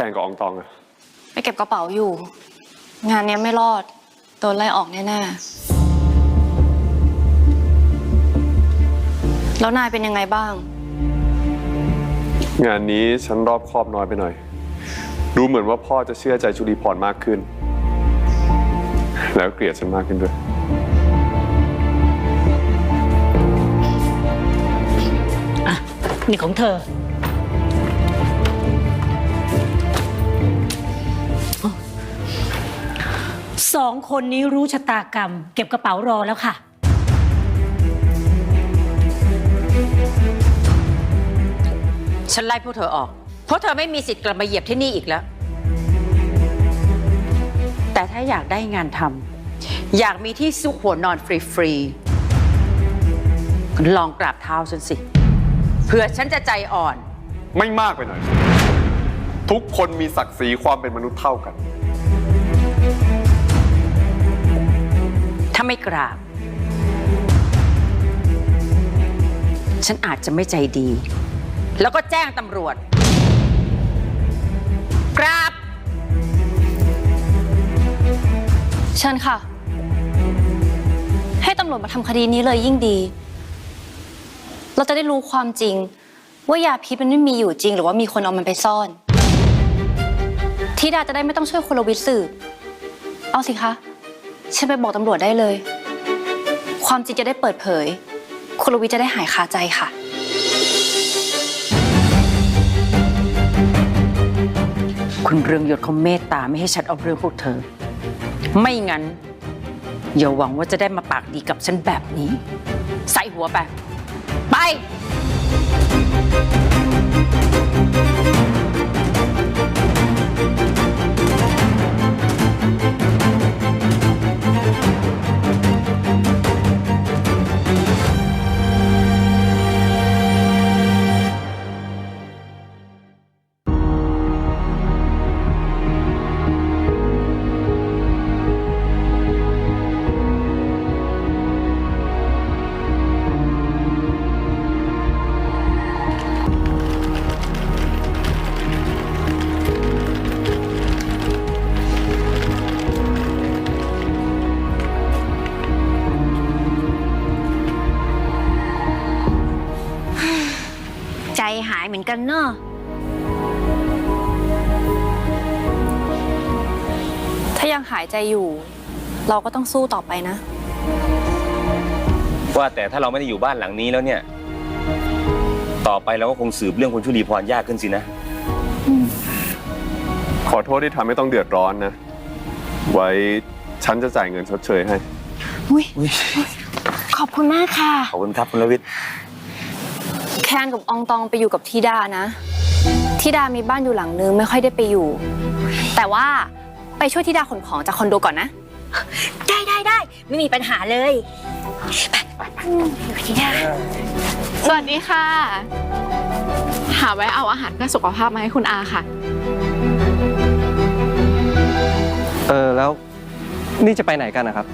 ข่งกับอองตองอะไปเก็บกระเป๋าอยู่ งานเนี้ยไม่รอด โดนไล่ออกแน่ๆ แล้วนายเป็นยังไงบ้าง งานนี้ฉันรอบคอบน้อยไปหน่อย ดูเหมือนว่าพ่อจะเชื่อใจชุลีพรมากขึ้น แล้วเกลียดฉันมากขึ้นด้วยอะนี่ของเธอ สองคนนี้รู้ชะตากรรม เก็บกระเป๋ารอแล้วค่ะ ฉันไล่พวกเธอออก เพราะเธอไม่มีสิทธิ์กลับมาเหยียบที่นี่อีกแล้ว แต่ถ้าอยากได้งานทำอยากมีที่ซุกหัวนอนฟรีๆลองกราบเท้าฉันสิเพื่อฉันจะใจอ่อน ไม่มากไปหน่อย ทุกคนมีศักดิ์ศรีความเป็นมนุษย์เท่ากัน ถ้าไม่กราบ ฉันอาจจะไม่ใจดี แล้วก็แจ้งตำรวจ กราบ เชิญค่ะ ให้ตำรวจมาทำคดีนี้เลยยิ่งดี เราจะได้รู้ความจริง ว่ายาพิษมันไม่มีอยู่จริง หรือว่ามีคนเอามันไปซ่อนธิดาจะได้ไม่ต้องช่วยคุณลวิทย์สืบ เอาสิคะ ฉันไปบอกตำรวจได้เลย ความจริงจะได้เปิดเผย คุณลวิทย์จะได้หายคาใจค่ะ คุณเรืองยศเขาเมตตาไม่ให้ฉันเอาเรื่องพวกเธอ ไม่งั้น อย่าหวังว่าจะได้มาปากดีกับฉันแบบนี้ ใส่หัวไป ไป หายเหมือนกันเนอะถ้ายังหายใจอยู่ เราก็ต้องสู้ต่อไปนะ ว่าแต่ถ้าเราไม่ได้อยู่บ้านหลังนี้แล้วเนี่ย ต่อไปเราก็คงสืบเรื่องคุณชุลีพรยากขึ้นสินะ ขอโทษที่ทำให้ต้องเดือดร้อนนะ ไว้ฉันจะจ่ายเงินชดเชยให้ ขอบคุณมากค่ะ ขอบคุณครับคุณลวิทย์แคนกับอองตองไปอยู่กับธิดานะธิดามีบ้านอยู่หลังนึงไม่ค่อยได้ไปอยู่ แต่ว่าไปช่วยธิดาขนของจากคอนโดก่อนนะ ได้ได้ได้ไม่มีปัญหาเลยไปอืมอยู่ที่ได้สวัสดีค่ะ หาไว้เอาอาหารเพื่อสุขภาพมาให้คุณอาค่ะ เออแล้วนี่จะไปไหนกันนะครับ